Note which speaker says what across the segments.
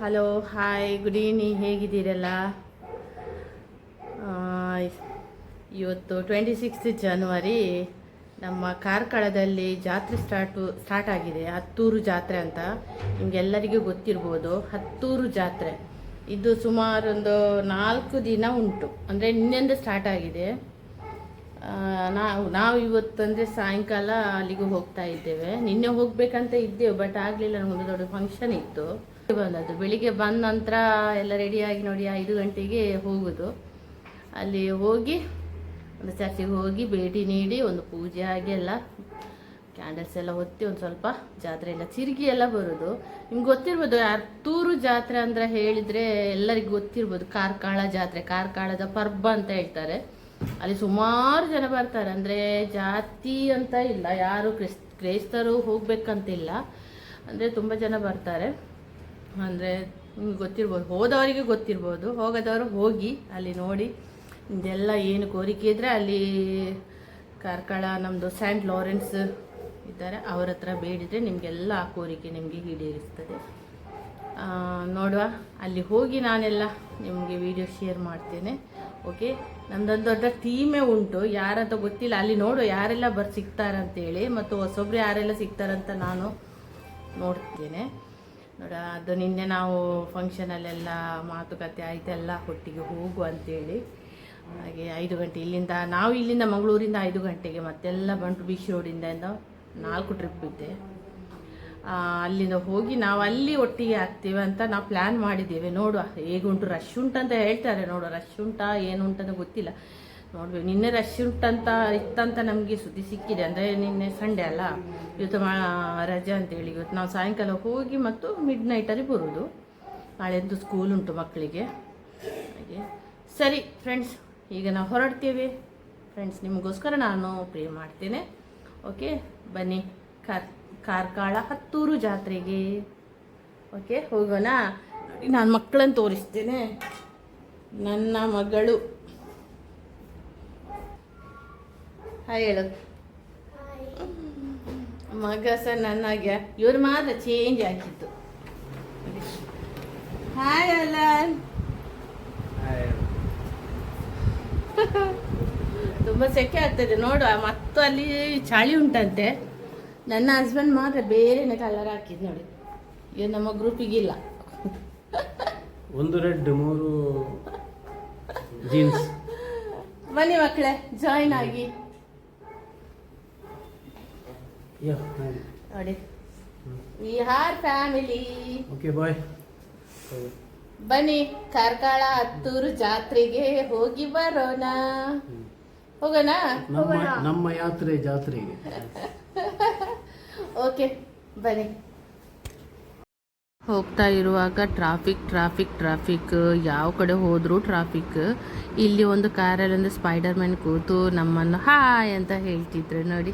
Speaker 1: Hello hi good evening ಹೇಗಿದ್ದೀರಲ್ಲ? ಇವತ್ತು twenty sixth ಜನವರಿ ನಮ್ಮ ಕಾರ್ಕಳದಲ್ಲಿ ಜಾತ್ರೆ ಸ್ಟಾರ್ಟು ಸ್ಟಾರ್ಟ್ ಆಗಿದೆ, ಹತ್ತೂರು ಜಾತ್ರೆ ಅಂತ. ನಿಮಗೆಲ್ಲರಿಗೂ ಗೊತ್ತಿರ್ಬೋದು, ಹತ್ತೂರು ಜಾತ್ರೆ. ಇದು ಸುಮಾರು ಒಂದು ನಾಲ್ಕು ದಿನ ಉಂಟು, ಅಂದರೆ ನಿನ್ನೆಂದು ಸ್ಟಾರ್ಟ್ ಆಗಿದೆ. ನಾವು ನಾವು ಇವತ್ತು ಅಂದರೆ ಸಾಯಂಕಾಲ ಅಲ್ಲಿಗೂ ಹೋಗ್ತಾ ಇದ್ದೇವೆ. ನಿನ್ನೆ ಹೋಗಬೇಕಂತ ಇದ್ದೇವೆ ಬಟ್ ಆಗಲಿಲ್ಲ, ನಮಗೊಂದು ದೊಡ್ಡ ಫಂಕ್ಷನ್ ಇತ್ತು. ಬಂದದ್ದು. ಬೆಳಿಗ್ಗೆ ಬಂದ ನಂತರ ಎಲ್ಲ ರೆಡಿಯಾಗಿ ನೋಡಿ ಐದು ಗಂಟೆಗೆ ಹೋಗೋದು. ಅಲ್ಲಿ ಹೋಗಿ ಒಂದು ಚರ್ಚಿಗೆ ಹೋಗಿ ಭೇಟಿ ನೀಡಿ ಒಂದು ಪೂಜೆ ಆಗಿ ಎಲ್ಲ ಕ್ಯಾಂಡಲ್ಸ್ ಎಲ್ಲ ಹೊತ್ತಿ ಒಂದು ಸ್ವಲ್ಪ ಜಾತ್ರೆ ಎಲ್ಲ ಚಿರುಗಿ ಎಲ್ಲ ಬರೋದು. ನಿಮ್ಗೆ ಗೊತ್ತಿರ್ಬೋದು ತೂರು ಜಾತ್ರೆ ಅಂದರೆ ಹೇಳಿದರೆ ಎಲ್ಲರಿಗೂ ಗೊತ್ತಿರ್ಬೋದು. ಕಾರ್ಕಾಳ ಜಾತ್ರೆ, ಕಾರ್ಕಾಳದ ಪರ್ಬ ಅಂತ ಹೇಳ್ತಾರೆ. ಅಲ್ಲಿ ಸುಮಾರು ಜನ ಬರ್ತಾರೆ. ಅಂದರೆ ಜಾತಿ ಅಂತ ಇಲ್ಲ. ಯಾರು ಕ್ರಿಸ್, ಕ್ರೈಸ್ತರು ಹೋಗಬೇಕಂತಿಲ್ಲ. ಅಂದರೆ ತುಂಬ ಜನ ಬರ್ತಾರೆ. ಅಂದರೆ ನಿಮ್ಗೆ ಗೊತ್ತಿರ್ಬೋದು, ಹೋದವರಿಗೆ ಗೊತ್ತಿರ್ಬೋದು. ಹೋಗದವರು ಹೋಗಿ ಅಲ್ಲಿ ನೋಡಿ, ಇದೆಲ್ಲ ಏನು ಕೋರಿಕೆ ಇದ್ದರೆ ಅಲ್ಲಿ ಕಾರ್ಕಳ ನಮ್ಮದು ಸ್ಯಾಂಟ್ ಲಾರೆನ್ಸ್ ಇದ್ದಾರೆ, ಅವ್ರ ಹತ್ರ ಬೇಡಿದರೆ ನಿಮಗೆಲ್ಲ ಆ ಕೋರಿಕೆ ನಿಮಗೆ ಈಡೇರಿಸ್ತದೆ. ನೋಡುವ, ಅಲ್ಲಿ ಹೋಗಿ ನಾನೆಲ್ಲ ನಿಮಗೆ ವಿಡಿಯೋ ಶೇರ್ ಮಾಡ್ತೇನೆ ಓಕೆ ನಮ್ಮದೊಂದು ದೊಡ್ಡ ಟೀಮೇ ಉಂಟು, ಯಾರಂತ ಗೊತ್ತಿಲ್ಲ. ಅಲ್ಲಿ ನೋಡು, ಯಾರೆಲ್ಲ ಬರ್, ಸಿಗ್ತಾರಂತೇಳಿ, ಮತ್ತು ಹೊಸೊಬ್ರು ಯಾರೆಲ್ಲ ಸಿಗ್ತಾರಂತ ನಾನು ನೋಡ್ತೇನೆ. ನೋಡ ಅದು ನಿನ್ನೆ ನಾವು ಫಂಕ್ಷನಲ್ಲೆಲ್ಲ ಮಾತುಕತೆ ಆಯ್ತೆಲ್ಲ ಒಟ್ಟಿಗೆ ಹೋಗು ಅಂತೇಳಿ. ಹಾಗೆ ಐದು ಗಂಟೆ ಇಲ್ಲಿಂದ ನಾವು ಇಲ್ಲಿಂದ ಮಂಗಳೂರಿಂದ ಐದು ಗಂಟೆಗೆ ಮತ್ತೆಲ್ಲ ಬಂಟು ಬೀಚ್ ರೋಡಿಂದ ನಾಲ್ಕು ಟ್ರಿಪ್ ಇದೆ ಆ, ಅಲ್ಲಿಂದ ಹೋಗಿ ನಾವು ಅಲ್ಲಿ ಒಟ್ಟಿಗೆ ಆಗ್ತೇವೆ ಅಂತ ನಾವು ಪ್ಲ್ಯಾನ್ ಮಾಡಿದ್ದೇವೆ. ನೋಡುವ ಹೇಗುಂಟು ರಶ್ ಉಂಟಂತ ಹೇಳ್ತಾರೆ. ನೋಡುವ ರಶ್ ಉಂಟಾ ಏನು ಉಂಟಂತ ಗೊತ್ತಿಲ್ಲ. ನೋಡ್ಬೇಕು. ನಿನ್ನೆ ರಶ್ ಉಂಟಂತ, ಇತ್ತಂತ ನಮಗೆ ಸುದ್ದಿ ಸಿಕ್ಕಿದೆ. ಅಂದರೆ ನಿನ್ನೆ ಸಂಡೇ ಅಲ್ಲ? ಇವತ್ತು ಮಾ, ರಜೆ ಅಂತೇಳಿ ಇವತ್ತು ನಾವು ಸಾಯಂಕಾಲ ಹೋಗಿ ಮತ್ತು ಮಿಡ್ ನೈಟಲ್ಲಿ ಬರೋದು. ನಾಳೆಂದು ಸ್ಕೂಲ್ ಉಂಟು ಮಕ್ಕಳಿಗೆ. ಹಾಗೆ. ಸರಿ ಫ್ರೆಂಡ್ಸ್ ಈಗ ನಾವು ಹೊರಡ್ತೇವೆ. ಫ್ರೆಂಡ್ಸ್ ನಿಮಗೋಸ್ಕರ ನಾನು ಪ್ರೇ ಮಾಡ್ತೇನೆ. ಓಕೆ ಬನ್ನಿ. ಕಾರ್, ಕಾರ್ಕಾಳ ಹತ್ತೂರು ಜಾತ್ರೆಗೆ. ಓಕೆ ಹೋಗೋಣ. ನಾನು ಮಕ್ಕಳನ್ನು ತೋರಿಸ್ತೇನೆ. ನನ್ನ ಮಗಳು. ಹಾಯ್ ಹೇಳು. ಮಗ ಸಹ ನನಗೆ ಇವ್ರು ಮಾತ್ರ ಚೇಂಜ್ ಆಗಿತ್ತು ಹಾಯ್ ಅಲ್ಲ ತುಂಬ ಸೆಕೆ ಆಗ್ತದೆ. ನೋಡುವ ಮತ್ತು ಅಲ್ಲಿ ಚಳಿ ಉಂಟಂತೆ. ನನ್ನ ಹಸ್ಬೆಂಡ್ ಮಾತ್ರ ಬೇರೆನೇ ಕಲರ್ ಹಾಕಿದ್ ನೋಡಿ. ಇದು ನಮ್ಮ ಗ್ರೂಪಿಗಿಲ್ಲ
Speaker 2: ಒಂದು ರೆಡ್ ಮೂರು ಜೀನ್ಸ್
Speaker 1: ಬನ್ನಿ ಮಕ್ಕಳೇ ಜಾಯಿನ್ ಆಗಿ. ನೋಡಿ. V R family
Speaker 2: okay bye
Speaker 1: ಬನ್ನಿ ಕಾರ್ಕಳ ಹತ್ತೂರು ಜಾತ್ರೆಗೆ ಹೋಗಿ ಬರೋಣ. ಹೋಗೋಣ?
Speaker 2: ನಮ್ಮ ನಮ್ಮ ಯಾತ್ರೆ ಜಾತ್ರೆಗೆ.
Speaker 1: ಓಕೆ ಬನ್ನಿ. ಹೋಗ್ತಾ ಇರುವಾಗ ಟ್ರಾಫಿಕ್ ಟ್ರಾಫಿಕ್ ಟ್ರಾಫಿಕ್ ಯಾವ ಕಡೆ ಹೋದರೂ ಟ್ರಾಫಿಕ್ ಇಲ್ಲಿ ಒಂದು ಕಾರಲ್ಲಿ ಒಂದು ಸ್ಪೈಡರ್ ಮ್ಯಾನ್ ಕೂತು ನಮ್ಮನ್ನು ಹಾಯ್ ಅಂತ ಹೇಳ್ತಿದ್ರೆ ನೋಡಿ.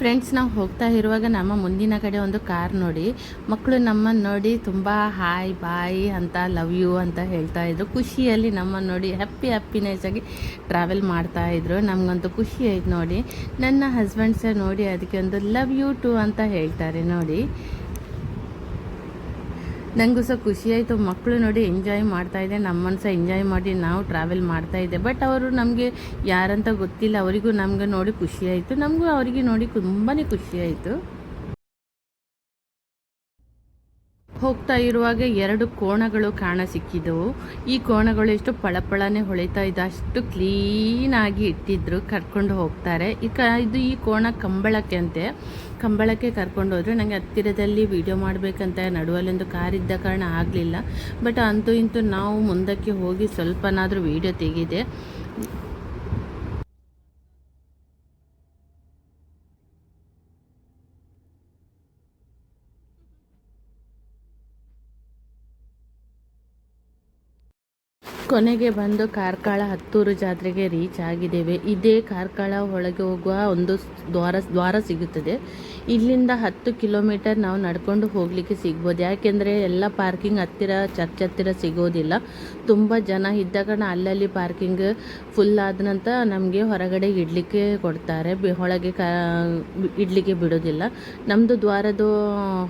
Speaker 1: ಫ್ರೆಂಡ್ಸ್ ನಾವು ಹೋಗ್ತಾ ಇರುವಾಗ ನಮ್ಮ ಮುಂದಿನ ಕಡೆ ಒಂದು ಕಾರ್ ನೋಡಿ. ಮಕ್ಕಳು ನಮ್ಮನ್ನು ನೋಡಿ ತುಂಬ ಹಾಯ್ ಬಾಯ್ ಅಂತ ಲವ್ ಯು ಅಂತ ಹೇಳ್ತಾ ಇದ್ರು. ಖುಷಿಯಲ್ಲಿ ನಮ್ಮನ್ನು ನೋಡಿ ಹ್ಯಾಪಿ ಹ್ಯಾಪಿನೆಸ್ ಆಗಿ ಟ್ರಾವೆಲ್ ಮಾಡ್ತಾ ಇದ್ರು. ನಮಗಂತೂ ಖುಷಿ ಆಯ್ತು ನೋಡಿ. ನನ್ನ ಹಸ್ಬೆಂಡ್ ಸಹ ನೋಡಿ ಅದಕ್ಕೆ ಒಂದು ಲವ್ ಯು ಟು ಅಂತ ಹೇಳ್ತಾರೆ ನೋಡಿ. ನನಗೂ ಸಹ ಖುಷಿಯಾಯಿತು ಮಕ್ಕಳು ನೋಡಿ ಎಂಜಾಯ್ ಮಾಡ್ತಾ ಇದೆ. ನಮ್ಮನ್ನು ಸಹ ಎಂಜಾಯ್ ಮಾಡಿ ನಾವು ಟ್ರಾವೆಲ್ ಮಾಡ್ತಾ ಇದ್ದೆ ಬಟ್ ಅವರು ನಮಗೆ ಯಾರಂತ ಗೊತ್ತಿಲ್ಲ. ಅವರಿಗೂ ನಮಗೆ ನೋಡಿ ಖುಷಿಯಾಯಿತು ನಮಗೂ ಅವರಿಗೆ ನೋಡಿ ತುಂಬಾ ಖುಷಿಯಾಯಿತು ಹೋಗ್ತಾ ಇರುವಾಗ ಎರಡು ಕೋಣಗಳು ಕಾಣ ಸಿಕ್ಕಿದವು. ಈ ಕೋಣಗಳು ಎಷ್ಟು ಪಳಪಳನೆ ಹೊಳಿತಾ ಇದೆ. ಅಷ್ಟು ಕ್ಲೀನಾಗಿ ಇಟ್ಟಿದ್ರು. ಕರ್ಕೊಂಡು ಹೋಗ್ತಾರೆ. ಈ ಇದು ಈ ಕೋಣ ಕಂಬಳಕ್ಕೆ ಅಂತೆ. ಕಂಬಳಕ್ಕೆ ಕರ್ಕೊಂಡು ಹೋದ್ರೆ ನನಗೆ ಹತ್ತಿರದಲ್ಲಿ ವೀಡಿಯೋ ಮಾಡಬೇಕಂತ ನಡುವಲ್ಲೊಂದು ಇದ್ದ ಕಾರಣ ಆಗಲಿಲ್ಲ. ಬಟ್ ಅಂತೂ ಇಂತೂ ನಾವು ಮುಂದಕ್ಕೆ ಹೋಗಿ ಸ್ವಲ್ಪನಾದರೂ ವೀಡಿಯೋ ತೆಗೆದೆ. ಕೊನೆಗೆ ಬಂದು ಕಾರ್ಕಳ ಹತ್ತೂರು ಜಾತ್ರೆಗೆ ರೀಚ್ ಆಗಿದ್ದೇವೆ. ಇದೇ ಕಾರ್ಕಳ ಒಳಗೆ ಹೋಗುವ ಒಂದು ದ್ವಾರ ದ್ವಾರ ಸಿಗುತ್ತದೆ. ಇಲ್ಲಿಂದ ಹತ್ತು ಕಿಲೋಮೀಟರ್ ನಾವು ನಡ್ಕೊಂಡು ಹೋಗಲಿಕ್ಕೆ ಸಿಗ್ಬೋದು. ಯಾಕೆಂದರೆ ಎಲ್ಲ ಪಾರ್ಕಿಂಗ್ ಹತ್ತಿರ ಚರ್ಚ್ ಹತ್ತಿರ ಸಿಗೋದಿಲ್ಲ. ತುಂಬ ಜನ ಇದ್ದ ಕಾರಣ ಅಲ್ಲಲ್ಲಿ ಪಾರ್ಕಿಂಗ್ ಫುಲ್ ಆದ ನಂತರ ನಮಗೆ ಹೊರಗಡೆ ಇಡಲಿಕ್ಕೆ ಕೊಡ್ತಾರೆ. ಒಳಗೆ ಕ, ಇಡಲಿಕ್ಕೆ ಬಿಡೋದಿಲ್ಲ. ನಮ್ಮದು ದ್ವಾರದ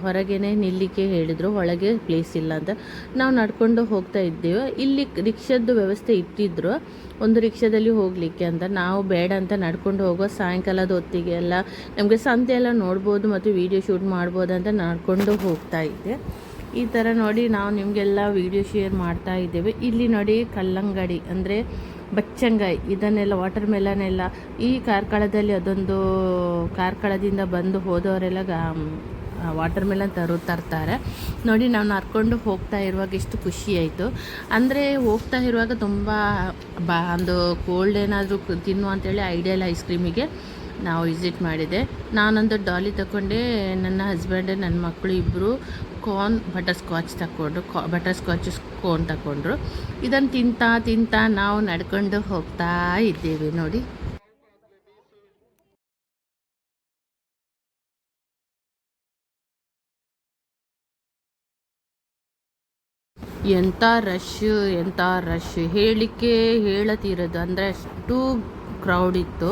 Speaker 1: ಹೊರಗೇನೆ ನಿಲ್ಲಿಕ್ಕೆ ಹೇಳಿದರು. ಒಳಗೆ ಪ್ಲೇಸ್ ಇಲ್ಲ ಅಂತ. ನಾವು ನಡ್ಕೊಂಡು ಹೋಗ್ತಾ ಇದ್ದೇವೆ. ಇಲ್ಲಿ ರಿಕ್ಷಾದ್ದು ವ್ಯವಸ್ಥೆ ಇಟ್ಟಿದ್ರು. ಒಂದು ರಿಕ್ಷಾದಲ್ಲಿ ಹೋಗಲಿಕ್ಕೆ ಅಂತ. ನಾವು ಬೇಡ ಅಂತ ನಡ್ಕೊಂಡು ಹೋಗೋ ಸಾಯಂಕಾಲದ ಹೊತ್ತಿಗೆ ಎಲ್ಲ ನಮಗೆ ಸಂತೆ ಎಲ್ಲ ನೋಡ್ಬೋದು ಮತ್ತು ವಿಡಿಯೋ ಶೂಟ್ ಮಾಡ್ಬೋದು ಅಂತ ನಡ್ಕೊಂಡು ಹೋಗ್ತಾ ಇದ್ದೆ ಈ ಥರ ನೋಡಿ ನಾವು ನಿಮಗೆಲ್ಲ ವಿಡಿಯೋ ಶೇರ್ ಮಾಡ್ತಾ ಇದ್ದೇವೆ. ಇಲ್ಲಿ ನೋಡಿ ಕಲ್ಲಂಗಡಿ ಅಂದರೆ ಬಚ್ಚಂಗಾಯಿ, ಇದನ್ನೆಲ್ಲ ವಾಟರ್ ಮೆಲನೆಲ್ಲ ಈ ಕಾರ್ಕಳದಲ್ಲಿ ಅದೊಂದು ಕಾರ್ಕಳದಿಂದ ಬಂದು ಹೋದವರೆಲ್ಲ ವಾಟರ್ ಮೆಲನ್ ತರು, ತರ್ತಾರೆ. ನೋಡಿ ನಾವು ನರ್ಕೊಂಡು ಹೋಗ್ತಾ ಇರುವಾಗ ಎಷ್ಟು ಖುಷಿ ಆಯಿತು. ಅಂದರೆ ಹೋಗ್ತಾ ಇರುವಾಗ ತುಂಬ ಬಾ, ಒಂದು ಕೋಲ್ಡ್ ಏನಾದರೂ ತಿನ್ನು ಅಂತೇಳಿ ಐಡಿಯಲ್ ಐಸ್ ಕ್ರೀಮಿಗೆ ನಾವು ವಿಸಿಟ್ ಮಾಡಿದೆ. ನಾನೊಂದು ಡಾಲಿ ತಗೊಂಡೆ, ನನ್ನ ಹಸ್ಬೆಂಡ್ ನನ್ನ ಮಕ್ಕಳು ಇಬ್ಬರು ಕಾರ್ನ್ ಬಟರ್ ಸ್ಕಾಚ್ ತಗೊಂಡ್ರು ಕಾ ಬಟರ್ ಸ್ಕಾಚ್ ಕೋನ್ ತಗೊಂಡ್ರು ಇದನ್ನು ತಿಂತಾ ತಿಂತಾ ನಾವು ನಡ್ಕೊಂಡು ಹೋಗ್ತಾ ಇದ್ದೇವೆ ನೋಡಿ. ಎಂಥ ರಶ್ ಎಂಥ ರಶ್ ಹೇಳಿಕೆ ಹೇಳತಿರೋದು ಅಂದರೆ ಅಷ್ಟು ಕ್ರೌಡ್ ಇತ್ತು.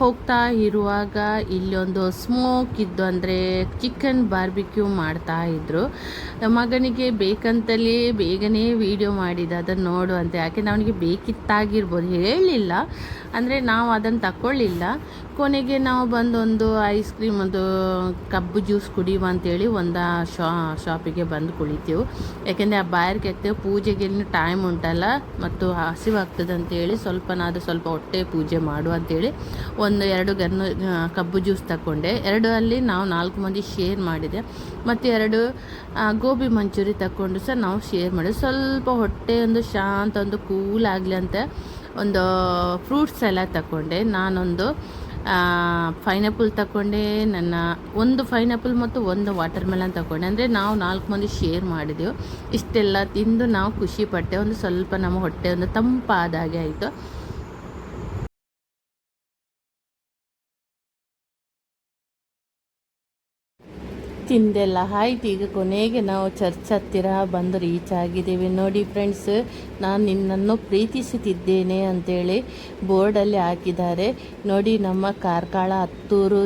Speaker 1: ಹೋಗ್ತಾ ಇರುವಾಗ ಇಲ್ಲೊಂದು ಸ್ಮೋಕ್ ಇದ್ದು ಅಂದರೆ ಚಿಕನ್ ಬಾರ್ಬಿಕ್ಯೂ ಮಾಡ್ತಾ ಇದ್ರು. ಮಗನಿಗೆ ಬೇಕಂತಲೇ ಬೇಗನೆ ವಿಡಿಯೋ ಮಾಡಿದ, ಅದನ್ನು ನೋಡು ಅಂತ. ಯಾಕೆಂದ್ರೆ ಅವನಿಗೆ ಬೇಕಿತ್ತಾಗಿರ್ಬೋದು. ಹೇಳಲಿಲ್ಲ ಅಂದರೆ ನಾವು ಅದನ್ನು ತಗೊಳ್ಳಿಲ್ಲ ಕೊನೆಗೆ ನಾವು ಬಂದೊಂದು ಐಸ್ ಕ್ರೀಮ್ ಒಂದು ಕಬ್ಬು ಜ್ಯೂಸ್ ಕುಡಿಯುವ ಅಂತೇಳಿ ಒಂದು ಶಾ ಶಾಪಿಗೆ ಬಂದು ಕುಳಿತೀವಿ. ಯಾಕೆಂದರೆ ಆ ಬಾಯರ್ ಕೆತ್ತೇವೆ ಪೂಜೆಗೆ ಟೈಮ್ ಉಂಟಲ್ಲ. ಮತ್ತು ಹಸಿವಾಗ್ತದೆ ಅಂತೇಳಿ ಸ್ವಲ್ಪನಾದರೂ ಸ್ವಲ್ಪ ಹೊಟ್ಟೆ ಪೂಜೆ ಮಾಡು ಅಂತೇಳಿ ಒಂದು ಎರಡು ಗನ್ನು ಕಬ್ಬು ಜ್ಯೂಸ್ ತಗೊಂಡೆ ಎರಡು ಅಲ್ಲಿ ನಾವು ನಾಲ್ಕು ಮಂದಿ ಶೇರ್ ಮಾಡಿದೆ. ಮತ್ತು ಎರಡು ಗೋಬಿ ಮಂಚೂರಿ ತಗೊಂಡು ಸಹ ನಾವು ಶೇರ್ ಮಾಡಿದ್ವಿ ಸ್ವಲ್ಪ ಹೊಟ್ಟೆ ಒಂದು ಶಾಂತ, ಒಂದು ಕೂಲ್ ಆಗಲಿ ಅಂತ ಒಂದು ಫ್ರೂಟ್ಸ್ ಎಲ್ಲ ತಗೊಂಡೆ ನಾನೊಂದು ಪೈನಾಪಲ್ ತಗೊಂಡೆ ನನ್ನ ಒಂದು ಪೈನಾಪಲ್ ಮತ್ತು ಒಂದು ವಾಟರ್ ಮೆಲನ್ ತಗೊಂಡೆ ಅಂದರೆ ನಾವು ನಾಲ್ಕು ಮಂದಿ ಶೇರ್ ಮಾಡಿದೆವು. ಇಷ್ಟೆಲ್ಲ ತಿಂದು ನಾವು ಖುಷಿಪಟ್ಟೆ ಒಂದು ಸ್ವಲ್ಪ ನಮ್ಮ ಹೊಟ್ಟೆ ಒಂದು ತಂಪಾದ ಹಾಗೆ ಆಯಿತು. ತಿಂದೆಲ್ಲ ಆಯ್ತು. ಈಗ ಕೊನೆಗೆ ನಾವು ಚರ್ಚ್ ಹತ್ತಿರ ಬಂದು ರೀಚ್ ಆಗಿದ್ದೇವೆ. ನೋಡಿ ಫ್ರೆಂಡ್ಸ್ ನಾನು ನಿನ್ನನ್ನು ಪ್ರೀತಿಸುತ್ತಿದ್ದೇನೆ ಅಂತೇಳಿ ಬೋರ್ಡಲ್ಲಿ ಹಾಕಿದ್ದಾರೆ. ನೋಡಿ ನಮ್ಮ ಕಾರ್ಕಳ ಹತ್ತೂರು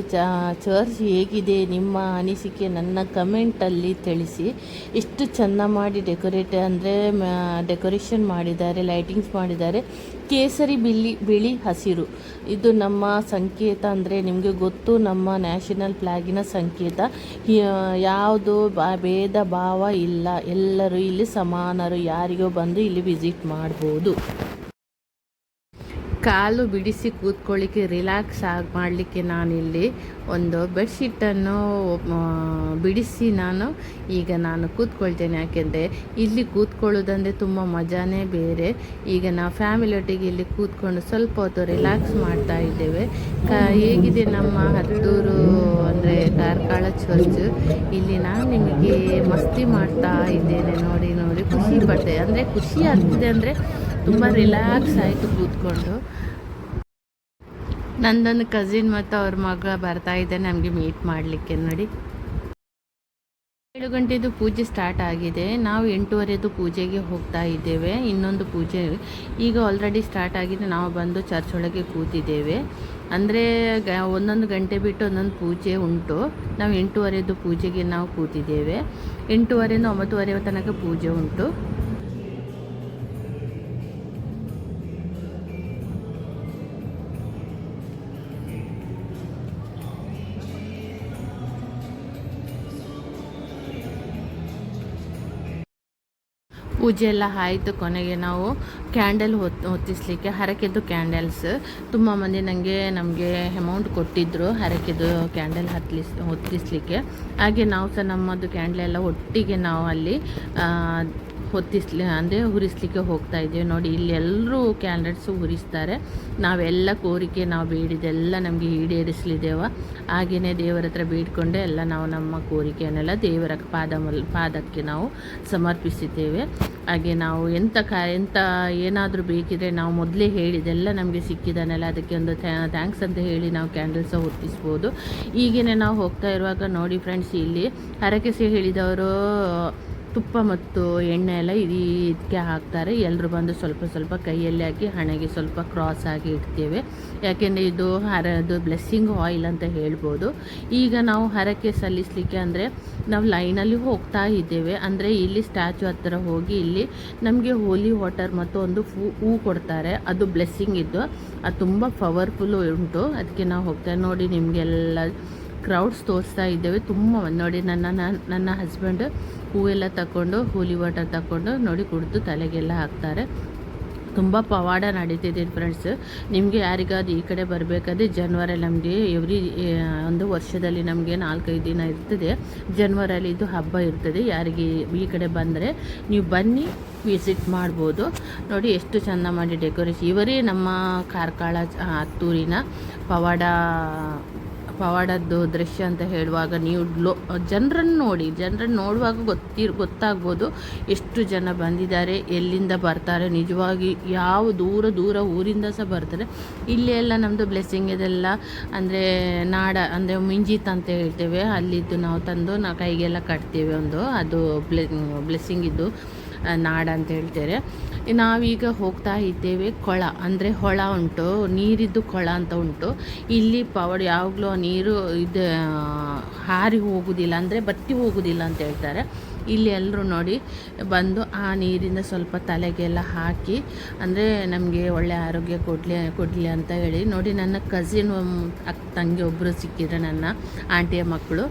Speaker 1: ಚರ್ಚ್ ಹೇಗಿದೆ ನಿಮ್ಮ ಅನಿಸಿಕೆ ನನ್ನ ಕಮೆಂಟಲ್ಲಿ ತಿಳಿಸಿ. ಎಷ್ಟು ಚೆಂದ ಮಾಡಿ ಡೆಕೋರೇಟ್ ಅಂದರೆ ಡೆಕೋರೇಷನ್ ಮಾಡಿದ್ದಾರೆ ಲೈಟಿಂಗ್ಸ್ ಮಾಡಿದ್ದಾರೆ. ಕೇಸರಿ ಬಿಳಿ ಬಿಳಿ ಹಸಿರು. ಇದು ನಮ್ಮ ಸಂಕೇತ ಅಂದರೆ ನಿಮಗೆ ಗೊತ್ತು, ನಮ್ಮ ನ್ಯಾಷನಲ್ ಫ್ಲ್ಯಾಗಿನ ಸಂಕೇತ. ಯಾವುದು ಭೇದ ಭಾವ ಇಲ್ಲ. ಎಲ್ಲರೂ ಇಲ್ಲಿ ಸಮಾನರು, ಯಾರಿಗೋ ಬಂದು ಇಲ್ಲಿ ವಿಸಿಟ್ ಮಾಡ್ಬೋದು. ಕಾಲು ಬಿಡಿಸಿ ಕೂತ್ಕೊಳ್ಳಿಕ್ಕೆ ರಿಲ್ಯಾಕ್ಸ್ ಆಗಿ ಮಾಡಲಿಕ್ಕೆ ನಾನಿಲ್ಲಿ ಒಂದು ಬೆಡ್ಶೀಟನ್ನು ಬಿಡಿಸಿ ನಾನು ಈಗ ನಾನು ಕೂತ್ಕೊಳ್ತೇನೆ. ಯಾಕೆಂದರೆ ಇಲ್ಲಿ ಕೂತ್ಕೊಳ್ಳೋದಂದರೆ ತುಂಬ ಮಜಾನೇ ಬೇರೆ. ಈಗ ನಾವು ಫ್ಯಾಮಿಲಿ ಒಟ್ಟಿಗೆ ಇಲ್ಲಿ ಕೂತ್ಕೊಂಡು ಸ್ವಲ್ಪ ಹೊತ್ತು ರಿಲ್ಯಾಕ್ಸ್ ಮಾಡ್ತಾ ಇದ್ದೇವೆ. ಕ, ಹೇಗಿದೆ ನಮ್ಮ ಹತ್ತೂರು ಅಂದರೆ ಕಾರ್ಕಳ ಚರ್ಚ್ ಇಲ್ಲಿ ನಾನು ನಿಮಗೆ ಮಸ್ತಿ ಮಾಡ್ತಾ ಇದ್ದೇನೆ ನೋಡಿ ನೋಡಿ. ಖುಷಿ ಪಡ್ತೇವೆ ಅಂದರೆ ಖುಷಿ ಆಗ್ತಿದೆ ಅಂದರೆ ತುಂಬ ರಿಲ್ಯಾಕ್ಸ್ ಆಯಿತು ಕೂತ್ಕೊಂಡು. ನಂದೊಂದು ಕಸಿನ್ ಮತ್ತು ಅವ್ರ ಮಗ ಬರ್ತಾ ಇದೆ ನಮಗೆ ಮೀಟ್ ಮಾಡಲಿಕ್ಕೆ ನೋಡಿ. ಏಳು ಗಂಟೆದು ಪೂಜೆ ಸ್ಟಾರ್ಟ್ ಆಗಿದೆ. ನಾವು ಎಂಟೂವರೆದು ಪೂಜೆಗೆ ಹೋಗ್ತಾ ಇದ್ದೇವೆ. ಇನ್ನೊಂದು ಪೂಜೆ ಈಗ ಆಲ್ರೆಡಿ ಸ್ಟಾರ್ಟ್ ಆಗಿದೆ. ನಾವು ಬಂದು ಚರ್ಚ್ ಒಳಗೆ ಕೂತಿದ್ದೇವೆ. ಅಂದರೆ ಗ, ಒಂದೊಂದು ಗಂಟೆ ಬಿಟ್ಟು ಒಂದೊಂದು ಪೂಜೆ ಉಂಟು. ನಾವು ಎಂಟೂವರೆದು ಪೂಜೆಗೆ ನಾವು ಕೂತಿದ್ದೇವೆ. ಎಂಟೂವರೆಯಿಂದ ಒಂಬತ್ತುವರೆ ತನಕ ಪೂಜೆ ಉಂಟು. ಪೂಜೆ ಎಲ್ಲ ಆಯಿತು ಕೊನೆಗೆ ನಾವು ಕ್ಯಾಂಡಲ್ ಹೊತ್, ಹೊತ್ತಿಸ್ಲಿಕ್ಕೆ ಹರಕೆದು ಕ್ಯಾಂಡಲ್ಸ್ ತುಂಬ ಮಂದಿ ನನಗೆ ನಮಗೆ ಅಮೌಂಟ್ ಕೊಟ್ಟಿದ್ದರು ಹರಕೆದು ಕ್ಯಾಂಡಲ್ ಹತ್ತಿಸ್ ಹೊತ್ತಿಸ್ಲಿಕ್ಕೆ. ಹಾಗೆ ನಾವು ಸಹ ನಮ್ಮದು ಕ್ಯಾಂಡಲ್ ಎಲ್ಲ ಒಟ್ಟಿಗೆ ನಾವು ಅಲ್ಲಿ ಹೊತ್ತಿಸ್ಲಿ, ಅಂದರೆ ಉರಿಸ್ಲಿಕ್ಕೆ ಹೋಗ್ತಾ ಇದ್ದೇವೆ. ನೋಡಿ, ಇಲ್ಲಿ ಎಲ್ಲರೂ ಕ್ಯಾಂಡಿಡೇಟ್ಸು ಉರಿಸ್ತಾರೆ. ನಾವೆಲ್ಲ ಕೋರಿಕೆ, ನಾವು ಬೇಡಿದೆಲ್ಲ ನಮಗೆ ಈಡೇರಿಸಲಿದ್ದೇವ. ಹಾಗೆಯೇ ದೇವರ ಹತ್ರ ಬೇಡಿಕೊಂಡೆ ಎಲ್ಲ ನಾವು ನಮ್ಮ ಕೋರಿಕೆಯನ್ನೆಲ್ಲ ದೇವರ ಪಾದ ಪಾದಕ್ಕೆ ನಾವು ಸಮರ್ಪಿಸಿದ್ದೇವೆ. ಹಾಗೆ ನಾವು ಎಂಥ ಕ ಎಂಥ ಏನಾದರೂ ಬೇಕಿದ್ರೆ ನಾವು ಮೊದಲೇ ಹೇಳಿದೆಲ್ಲ ನಮಗೆ ಸಿಕ್ಕಿದಾನೆಲ್ಲ ಅದಕ್ಕೆ ಒಂದು ಥ್ಯಾಂಕ್ಸ್ ಅಂತ ಹೇಳಿ ನಾವು ಕ್ಯಾಂಡಲ್ಸ ಹೊತ್ತಿಸ್ಬೋದು ಈಗೇನೆ ನಾವು ಹೋಗ್ತಾ ಇರುವಾಗ ನೋಡಿ ಫ್ರೆಂಡ್ಸ್ ಇಲ್ಲಿ ಹರಕೆಸಿ ಹೇಳಿದವರು ತುಪ್ಪ ಮತ್ತು ಎಣ್ಣೆ ಎಲ್ಲ ಇದಕ್ಕೆ ಹಾಕ್ತಾರೆ. ಎಲ್ಲರೂ ಬಂದು ಸ್ವಲ್ಪ ಸ್ವಲ್ಪ ಕೈಯಲ್ಲಿ ಹಾಕಿ ಹಣೆಗೆ ಸ್ವಲ್ಪ ಕ್ರಾಸ್ ಆಗಿ ಇಡ್ತೇವೆ. ಯಾಕೆಂದರೆ ಇದು ಹರದು ಬ್ಲೆಸ್ಸಿಂಗ್ ಆಯಿಲ್ ಅಂತ ಹೇಳ್ಬೋದು. ಈಗ ನಾವು ಹರಕೆ ಸಲ್ಲಿಸಲಿಕ್ಕೆ ಅಂದರೆ ನಾವು ಲೈನಲ್ಲಿ ಹೋಗ್ತಾ ಇದ್ದೇವೆ. ಅಂದರೆ ಇಲ್ಲಿ ಸ್ಟ್ಯಾಚು ಹತ್ತಿರ ಹೋಗಿ ಇಲ್ಲಿ ನಮಗೆ ಹೋಲಿ ವಾಟರ್ ಮತ್ತು ಒಂದು ಹೂ ಹೂ ಕೊಡ್ತಾರೆ. ಅದು ಬ್ಲೆಸ್ಸಿಂಗ್ ಇದ್ದು. ಅದು ತುಂಬ ಪವರ್ಫುಲ್ಲು ಉಂಟು. ಅದಕ್ಕೆ ನಾವು ಹೋಗ್ತೇವೆ. ನೋಡಿ ನಿಮಗೆಲ್ಲ ಕ್ರೌಡ್ಸ್ ತೋರಿಸ್ತಾ ಇದ್ದೇವೆ. ತುಂಬ ನೋಡಿ, ನನ್ನ, ನನ್ನ- ಹಸ್ಬೆಂಡ್ ಹೂವೆಲ್ಲ ತಗೊಂಡು ಹೂಲಿ ವಾಟರ್ ತಗೊಂಡು ನೋಡಿ ಕುಡಿದು ತಲೆಗೆಲ್ಲ ಹಾಕ್ತಾರೆ. ತುಂಬ ಪವಾಡ ನಡೀತಿದೆ ಫ್ರೆಂಡ್ಸ್ ನಿಮಗೆ ಯಾರಿಗಾದ್ರು ಈ ಕಡೆ ಬರಬೇಕಾದ್ರೆ ಜನ್ವರಿ ನಮಗೆ ಎವ್ರಿ ಒಂದು ವರ್ಷದಲ್ಲಿ ನಮಗೆ ನಾಲ್ಕೈದು ದಿನ ಇರ್ತದೆ. ಜನ್ವರಲ್ಲಿ ಇದು ಹಬ್ಬ ಇರ್ತದೆ. ಯಾರಿಗೆ ಈ ಕಡೆ ಬಂದರೆ ನೀವು ಬನ್ನಿ ವಿಸಿಟ್ ಮಾಡ್ಬೋದು. ನೋಡಿ, ಎಷ್ಟು ಚೆಂದ ಮಾಡಿ ಡೆಕೋರೇಷನ್ ಇವರೇ ನಮ್ಮ ಕಾರ್ಕಳ ಹತ್ತೂರಿನ ಪವಾಡ ಪವಾಡದ್ದು ದೃಶ್ಯ ಅಂತ ಹೇಳುವಾಗ ನೀವು ಲೋ, ಜನರನ್ನು ನೋಡಿ, ಜನರನ್ನು ನೋಡುವಾಗ ಗೊತ್ತಿರ್ ಗೊತ್ತಾಗ್ಬೋದು ಎಷ್ಟು ಜನ ಬಂದಿದ್ದಾರೆ, ಎಲ್ಲಿಂದ ಬರ್ತಾರೆ, ನಿಜವಾಗಿ ಯಾವ ದೂರ ದೂರ ಊರಿಂದ ಸಹ ಬರ್ತಾರೆ. ಇಲ್ಲಿ ಎಲ್ಲ ನಮ್ಮದು ಬ್ಲೆಸ್ಸಿಂಗ್ ಇದೆಲ್ಲ, ಅಂದರೆ ನಾಡ, ಅಂದರೆ ಮಿಂಜಿತ್ ಅಂತ ಹೇಳ್ತೇವೆ. ಅಲ್ಲಿದ್ದು ನಾವು ತಂದು ನಾವು ಕೈಗೆಲ್ಲ ಕಟ್ತೇವೆ ಒಂದು, ಅದು ಬ್ಲೆ ಬ್ಲೆಸ್ಸಿಂಗಿದ್ದು ನಾಡ ಅಂತ ಹೇಳ್ತಾರೆ ನಾವೀಗ ಹೋಗ್ತಾ ಇದ್ದೇವೆ ಕೊಳ, ಅಂದರೆ ಹೊಳ ಉಂಟು, ನೀರಿದ್ದು ಕೊಳ ಅಂತ ಉಂಟು. ಇಲ್ಲಿ ಪವಡ್ ಯಾವಾಗಲೂ ನೀರು ಇದು ಹಾರಿ ಹೋಗುವುದಿಲ್ಲ ಅಂದರೆ ಬತ್ತಿ ಹೋಗುವುದಿಲ್ಲ ಅಂತ ಹೇಳ್ತಾರೆ. ಇಲ್ಲಿ ಎಲ್ಲರೂ ನೋಡಿ, ಬಂದು ಆ ನೀರಿಂದ ಸ್ವಲ್ಪ ತಲೆಗೆಲ್ಲ ಹಾಕಿ, ಅಂದರೆ ನಮಗೆ ಒಳ್ಳೆ ಆರೋಗ್ಯ ಕೊಡಲಿ ಕೊಡಲಿ ಅಂತ ಹೇಳಿ. ನೋಡಿ, ನನ್ನ ಕಸಿನ್ ಅಕ್ಕ ತಂಗಿ ಒಬ್ಬರು ಸಿಕ್ಕಿದ್ರೆ ನನ್ನ ಆಂಟಿಯ ಮಕ್ಕಳು,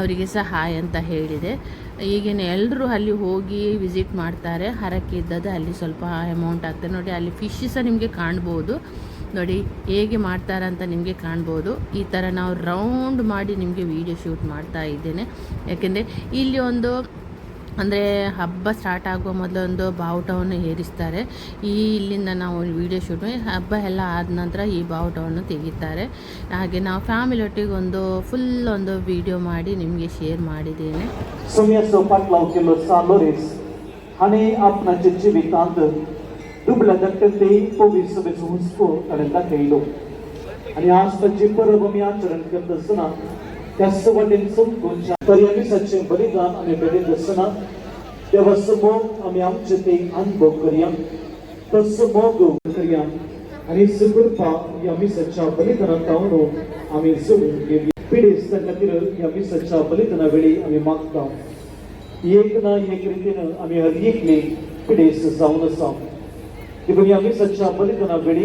Speaker 1: ಅವರಿಗೆ ಸಹ ಹಾಯ್ ಅಂತ ಹೇಳಿದೆ. ಈಗಿನ ಎಲ್ಲರೂ ಅಲ್ಲಿ ಹೋಗಿ ವಿಸಿಟ್ ಮಾಡ್ತಾರೆ. ಹರಕೆ ಇದ್ದದ್ದು ಅಲ್ಲಿ ಸ್ವಲ್ಪ ಅಮೌಂಟ್ ಆಗ್ತದೆ. ನೋಡಿ, ಅಲ್ಲಿ ಫಿಶ್ ಸಹ ನಿಮಗೆ ಕಾಣ್ಬೋದು. ನೋಡಿ, ಹೇಗೆ ಅಂತ ನಿಮಗೆ ಕಾಣ್ಬೋದು. ಈ ಥರ ನಾವು ರೌಂಡ್ ಮಾಡಿ ನಿಮಗೆ ವಿಡಿಯೋ ಶೂಟ್ ಮಾಡ್ತಾ ಇದ್ದೇನೆ. ಯಾಕೆಂದರೆ, ಇಲ್ಲಿ ಒಂದು ಅಂದರೆ ಹಬ್ಬ ಸ್ಟಾರ್ಟ್ ಆಗುವ ಮೊದಲೊಂದು ಬಾವುಟವನ್ನು ಏರಿಸ್ತಾರೆ ಈ ಇಲ್ಲಿಂದ ನಾವು ವಿಡಿಯೋ ಶೂಟ್ ಹಬ್ಬ ಎಲ್ಲ ಆದ ನಂತರ ಈ ಬಾವುಟವನ್ನು ತೆಗಿತಾರೆ ಹಾಗೆ ನಾವು ಫ್ಯಾಮಿಲಿ ಒಟ್ಟಿಗೆ ಒಂದು ಫುಲ್ ಒಂದು ವಿಡಿಯೋ ಮಾಡಿ ನಿಮಗೆ ಶೇರ್ ಮಾಡಿದ್ದೇನೆ
Speaker 3: Sumiaso patlaw kilo sa Lores, hani ap na chichibitand, dubla dakte po visu visu husko kalenda kailo. आणि आज तर जिपर भूमी आचरण करत असताना त्यास वडील समजून बलिदान आम्ही करीत असताना तेव्हा समोर आम्ही आमचे ते अनुभव करया तसं मग करूया आणि सुकृपा या आम्ही बलिदानात तावणू आम्ही सोडून घेऊया पिढीस खातीर या आम्ही बलिदाना वेळी आम्ही मागता एक ना एक रीतीनं आम्ही हर एकले पिढीस जाऊन असा देखून या आम्ही सच्चा बलिदाना वेळी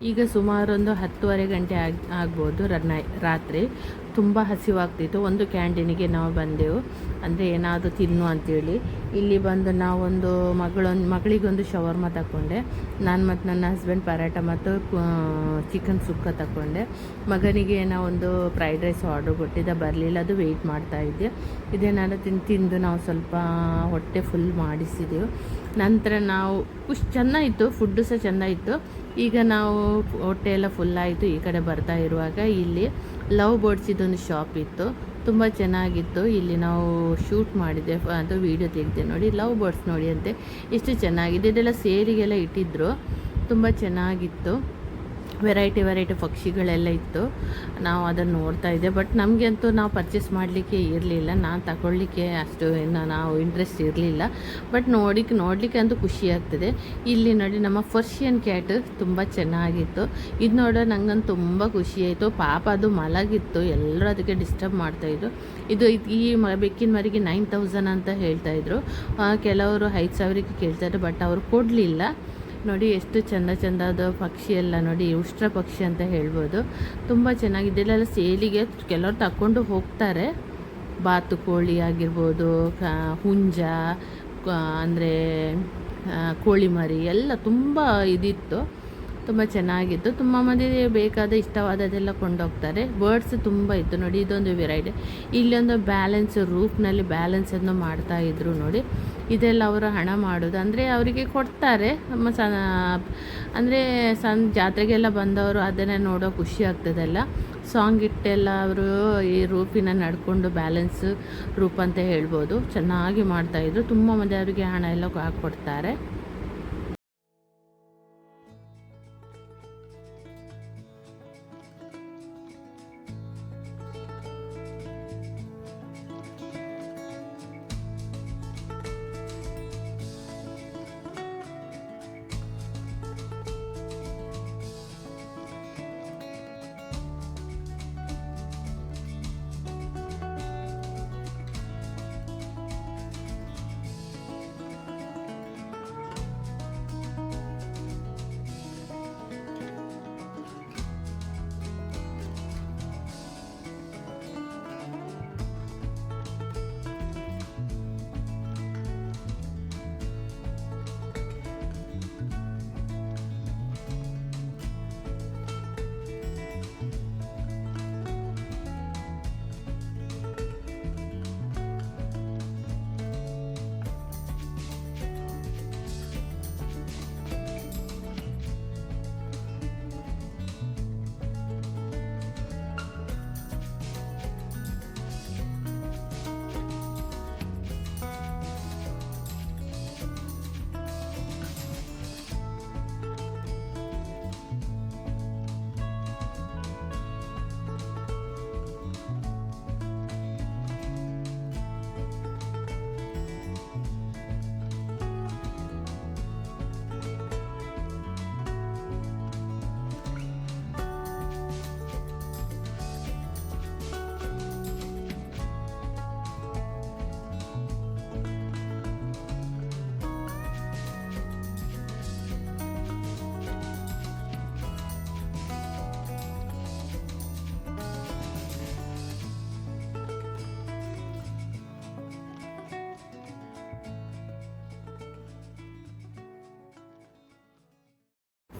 Speaker 1: ಈಗ ಸುಮಾರು ಒಂದು ಹತ್ತುವರೆ ಗಂಟೆ ಆಗಿ, ಆಗ್ಬೋದು ರಾತ್ರಿ. ತುಂಬ ಹಸಿವಾಗ್ತಿತ್ತು. ಒಂದು ಕ್ಯಾಂಟೀನಿಗೆ ನಾವು ಬಂದೆವು. ಅಂದರೆ ಏನಾದರೂ ತಿನ್ನು ಅಂತೇಳಿ. ಇಲ್ಲಿ ಬಂದು ನಾವೊಂದು ಮಗಳೊಂದು, ಮಗಳಿಗೊಂದು ಶವರ್ಮ ತಗೊಂಡೆ ನಾನು ಮತ್ತು ನನ್ನ ಹಸ್ಬೆಂಡ್ ಪರಾಟ ಮತ್ತು ಚಿಕನ್ ಸುಕ್ಕ ತಗೊಂಡೆ ಮಗನಿಗೆ ನಾವು ಒಂದು ಫ್ರೈಡ್ ರೈಸ್ ಆರ್ಡ್ರ್ ಕೊಟ್ಟಿದ್ದೆ. ಬರಲಿಲ್ಲ. ಅದು ವೆಯ್ಟ್ ಮಾಡ್ತಾ ಇದ್ದೆ. ಇದೇನಾದ್ರು ತಿಂದು ತಿಂದು ನಾವು ಸ್ವಲ್ಪ ಹೊಟ್ಟೆ ಫುಲ್ ಮಾಡಿಸಿದೆವು. ನಂತರ ನಾವು ಖುಷ್ ಚೆನ್ನಾಗಿತ್ತು ಫುಡ್ಡು ಸಹ ಚೆನ್ನಾಗಿತ್ತು. ಈಗ ನಾವು ಹೊಟ್ಟೆ ಎಲ್ಲ ಫುಲ್ ಆಯಿತು, ಈ ಕಡೆ ಬರ್ತಾ ಇರುವಾಗ ಇಲ್ಲಿ ಲವ್ ಬೋರ್ಡ್ಸ್ ಇದೊಂದು ಶಾಪ್ ಇತ್ತು. ತುಂಬ ಚೆನ್ನಾಗಿತ್ತು. ಇಲ್ಲಿ ನಾವು ಶೂಟ್ ಮಾಡಿದೆ ಅಂತ ವೀಡಿಯೋ ತೆಗೆದೆ ನೋಡಿ ಲವ್ ಬೋರ್ಡ್ಸ್ ನೋಡಿ ಅಂತೆ. ಎಷ್ಟು ಚೆನ್ನಾಗಿದೆ. ಇದೆಲ್ಲ ಸೇರಿಗೆಲ್ಲ ಇಟ್ಟಿದ್ದರು ತುಂಬ ಚೆನ್ನಾಗಿತ್ತು. ವೆರೈಟಿ ವೆರೈಟಿ ಪಕ್ಷಿಗಳೆಲ್ಲ ಇತ್ತು. ನಾವು ಅದನ್ನು ನೋಡ್ತಾ ಇದ್ದೆ. ಬಟ್ ನಮಗಂತೂ ನಾವು ಪರ್ಚೇಸ್ ಮಾಡಲಿಕ್ಕೆ ಇರಲಿಲ್ಲ. ನಾನು ತಗೊಳ್ಳಿಕ್ಕೆ ಅಷ್ಟು ಏನು ನಾವು ಇಂಟ್ರೆಸ್ಟ್ ಇರಲಿಲ್ಲ. ಬಟ್ ನೋಡಿಕ್ಕೆ ನೋಡಲಿಕ್ಕೆ ಅಂತೂ ಖುಷಿ ಆಗ್ತದೆ. ಇಲ್ಲಿ ನೋಡಿ ನಮ್ಮ ಫರ್ಷಿಯನ್ ಕ್ಯಾಟ್ ತುಂಬ ಚೆನ್ನಾಗಿತ್ತು. ಇದು ನೋಡೋ ನಂಗಂತೂ ತುಂಬ ಖುಷಿ ಆಯಿತು. ಪಾಪ ಅದು ಮಲಗಿತ್ತು. ಎಲ್ಲರೂ ಅದಕ್ಕೆ ಡಿಸ್ಟರ್ಬ್ ಮಾಡ್ತಾಯಿದ್ರು ಇದು ಇದ್- ಈ ಮ, ಬೆಕ್ಕಿನ ಮರಿಗೆ ನೈನ್ ತೌಸಂಡ್ ಅಂತ ಹೇಳ್ತಾಯಿದ್ರು ಕೆಲವರು ಐದು ಸಾವಿರಕ್ಕೆ ಕೇಳ್ತಾರೆ ಬಟ್ ಅವರು ಕೊಡಲಿಲ್ಲ. ನೋಡಿ ಎಷ್ಟು ಚಂದ ಚಂದದ ಪಕ್ಷಿ ಎಲ್ಲ ನೋಡಿ, ಉಷ್ಟ್ರ ಪಕ್ಷಿ ಅಂತ ಹೇಳ್ಬೋದು. ತುಂಬ ಚೆನ್ನಾಗಿದೆ ಇಲ್ಲೆಲ್ಲ ಸೇಲಿಗೆ ಕೆಲವರು ತಗೊಂಡು ಹೋಗ್ತಾರೆ. ಬಾತುಕೋಳಿ ಆಗಿರ್ಬೋದು ಹುಂಜ ಅಂದರೆ ಕೋಳಿ ಮರಿ ಎಲ್ಲ ತುಂಬ ಇದಿತ್ತು. ತುಂಬ ಚೆನ್ನಾಗಿತ್ತು. ತುಂಬ ಮಂದಿ ಬೇಕಾದ ಇಷ್ಟವಾದದೆಲ್ಲ ಕೊಂಡೋಗ್ತಾರೆ. ಬರ್ಡ್ಸ್ ತುಂಬ ಇತ್ತು ನೋಡಿ, ಇದೊಂದು ವೆರೈಟಿ ಇಲ್ಲೊಂದು ಬ್ಯಾಲೆನ್ಸ್ ರೂಫ್ನಲ್ಲಿ ಬ್ಯಾಲೆನ್ಸನ್ನು ಮಾಡ್ತಾ ಇದ್ರು ನೋಡಿ. ಇದೆಲ್ಲ ಅವರು ಹಣ ಮಾಡೋದು. ಅಂದರೆ ಅವರಿಗೆ ಕೊಡ್ತಾರೆ. ನಮ್ಮ ಸ ಅಂದರೆ ಸಣ್ಣ ಜಾತ್ರೆಗೆಲ್ಲ ಬಂದವರು ಅದನ್ನೇ ನೋಡೋ ಖುಷಿ ಆಗ್ತದಲ್ಲ. ಸಾಂಗ್ ಇಟ್ಟೆಲ್ಲ ಅವರು ಈ ರೂಪಿನ ನಡ್ಕೊಂಡು ಬ್ಯಾಲೆನ್ಸ್ ರೂಪ್ ಅಂತ ಹೇಳ್ಬೋದು. ಚೆನ್ನಾಗಿ ಮಾಡ್ತಾಯಿದ್ರು ತುಂಬ ಮಂದಿ ಅವರಿಗೆ ಹಣ ಎಲ್ಲ ಕೊಡ್ತಾರೆ.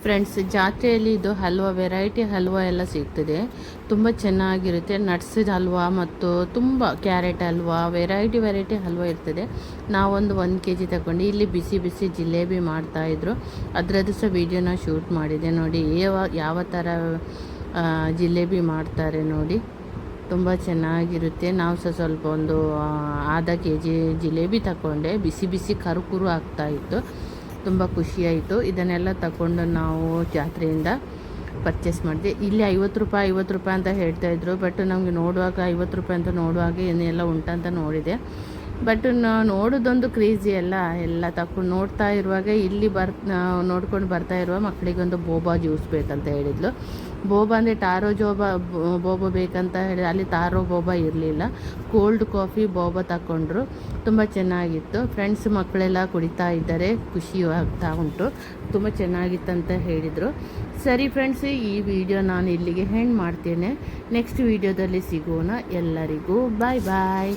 Speaker 1: ಫ್ರೆಂಡ್ಸ್, ಜಾತ್ರೆಯಲ್ಲಿ ಇದು ಹಲ್ವಾ ವೆರೈಟಿ ಹಲ್ವಾ ಎಲ್ಲ ಸಿಗ್ತದೆ. ತುಂಬ ಚೆನ್ನಾಗಿರುತ್ತೆ. ನಟ್ಸಿದ ಹಲ್ವಾ ಮತ್ತು ತುಂಬ carrot halwa variety variety halwa ಇರ್ತದೆ. ನಾವೊಂದು ಒಂದು ಕೆ ಜಿ ತಗೊಂಡು ಇಲ್ಲಿ ಬಿಸಿ ಬಿಸಿ ಜಿಲೇಬಿ ಮಾಡ್ತಾಯಿದ್ರು ಅದರದ್ದು ಸಹ ವೀಡಿಯೋನ ಶೂಟ್ ಮಾಡಿದೆ ನೋಡಿ. ಯಾವ ಯಾವ ಥರ ಜಿಲೇಬಿ ಮಾಡ್ತಾರೆ ನೋಡಿ. ತುಂಬ ಚೆನ್ನಾಗಿರುತ್ತೆ. ನಾವು ಸಹ ಸ್ವಲ್ಪ ಒಂದು ಆಧ ಕೆ ಜಿ ಜಿಲೇಬಿ ತಗೊಂಡೆ. ಬಿಸಿ ಬಿಸಿ ಕರುಕುರು ಆಗ್ತಾಯಿತ್ತು ತುಂಬ ಖುಷಿಯಾಯಿತು. ಇದನ್ನೆಲ್ಲ ತಗೊಂಡು ನಾವು ಜಾತ್ರೆಯಿಂದ ಪರ್ಚೇಸ್ ಮಾಡಿದೆ ಇಲ್ಲಿ ಐವತ್ತು ರೂಪಾಯಿ ಐವತ್ತು ರೂಪಾಯಿ ಅಂತ ಹೇಳ್ತಾ ಇದ್ರು. ಬಟ್ ನಮಗೆ ನೋಡುವಾಗ ಐವತ್ತು ರೂಪಾಯಿ ಅಂತ ನೋಡುವಾಗ ಏನೆಲ್ಲ ಉಂಟಂತ ನೋಡಿದೆ. ಬಟ್ ನೋಡೋದೊಂದು ಕ್ರೇಜಿ ಅಲ್ಲ. ಎಲ್ಲ ತಕೊಂಡು ನೋಡ್ತಾ ಇರುವಾಗ ಇಲ್ಲಿ ಬರ್ ನೋಡ್ಕೊಂಡು ಬರ್ತಾ ಇರುವ ಮಕ್ಕಳಿಗೊಂದು ಬೋಬಾ ಜ್ಯೂಸ್ ಬೇಕಂತ ಹೇಳಿದ್ಲು. ಬೋಬಾ ಅಂದರೆ ಟಾರೋ ಜೋಬ ಬೋಬ ಬೇಕಂತ ಹೇಳಿ ಅಲ್ಲಿ ತಾರೋ ಬೋಬ ಇರಲಿಲ್ಲ. ಕೋಲ್ಡ್ ಕಾಫಿ ಬೋಬ ತಗೊಂಡ್ರು ತುಂಬ ಚೆನ್ನಾಗಿತ್ತು. ಫ್ರೆಂಡ್ಸ್ ಮಕ್ಕಳೆಲ್ಲ ಕುಡಿತಾ ಇದ್ದಾರೆ. ಖುಷಿ ಉಂಟು. ತುಂಬ ಚೆನ್ನಾಗಿತ್ತಂತ ಹೇಳಿದರು. ಸರಿ ಫ್ರೆಂಡ್ಸ್, ಈ ವಿಡಿಯೋ ನಾನು ಇಲ್ಲಿಗೆ ಹೆಂಡ್ ಮಾಡ್ತೇನೆ. ನೆಕ್ಸ್ಟ್ ವಿಡಿಯೋದಲ್ಲಿ ಸಿಗೋಣ. ಎಲ್ಲರಿಗೂ ಬಾಯ್ ಬಾಯ್